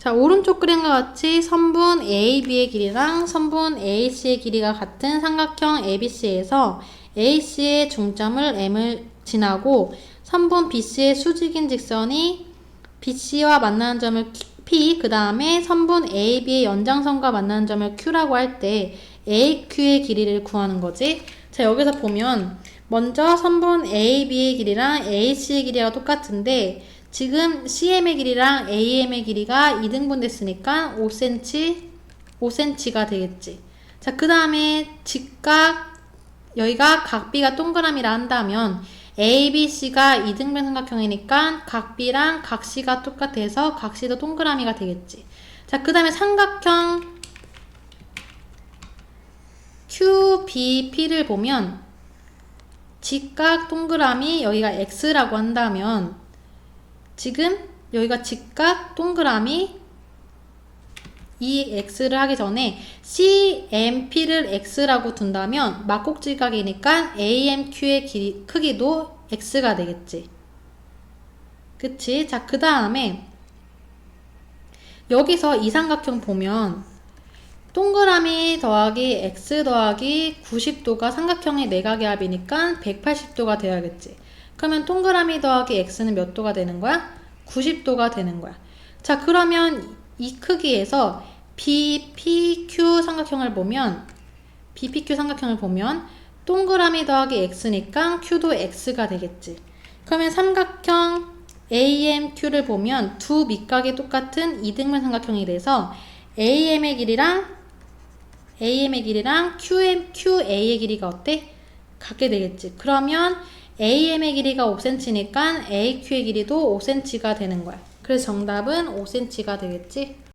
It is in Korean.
자, 오른쪽 그림과 같이 선분 AB의 길이랑 선분 AC의 길이가 같은 삼각형 ABC에서 AC의 중점을 M을 지나고 선분 BC의 수직인 직선이 BC와 만나는 점을 P, 그 다음에 선분 AB의 연장선과 만나는 점을 Q라고 할 때 AQ의 길이를 구하는 거지. 자, 여기서 보면 먼저 선분 AB의 길이랑 AC의 길이가 똑같은데 지금 CM의 길이랑 AM의 길이가 2등분 됐으니까 5cm, 5cm가 되겠지. 자, 그 다음에 직각, 여기가 각비가 동그라미라 한다면 ABC가 2등분 삼각형이니까 각비랑 각C가 똑같아서 각C도 동그라미가 되겠지. 자, 그 다음에 삼각형 QBP를 보면 직각 동그라미 여기가 X라고 한다면 지금 여기가 직각 동그라미 이 x를 하기 전에 CMP를 x라고 둔다면 막곡지각이니까 AMQ의 길이, 크기도 x가 되겠지. 그치? 자, 그 다음에 여기서 이 삼각형 보면 동그라미 더하기 x 더하기 90도가 삼각형의 내각의 합이니까 180도가 돼야겠지. 그러면 동그라미 더하기 x는 몇 도가 되는 거야? 90도가 되는 거야. 자, 그러면 이 크기에서 BPQ 삼각형을 보면 BPQ 삼각형을 보면 동그라미 더하기 x니까 q도 x가 되겠지. 그러면 삼각형 AMQ를 보면 두 밑각이 똑같은 이등분 삼각형이 돼서 AM의 길이랑 AM의 길이랑 QM, QA의 길이가 어때? 같게 되겠지. 그러면 AM의 길이가 5cm니까 AQ의 길이도 5cm가 되는 거야. 그래서 정답은 5cm가 되겠지.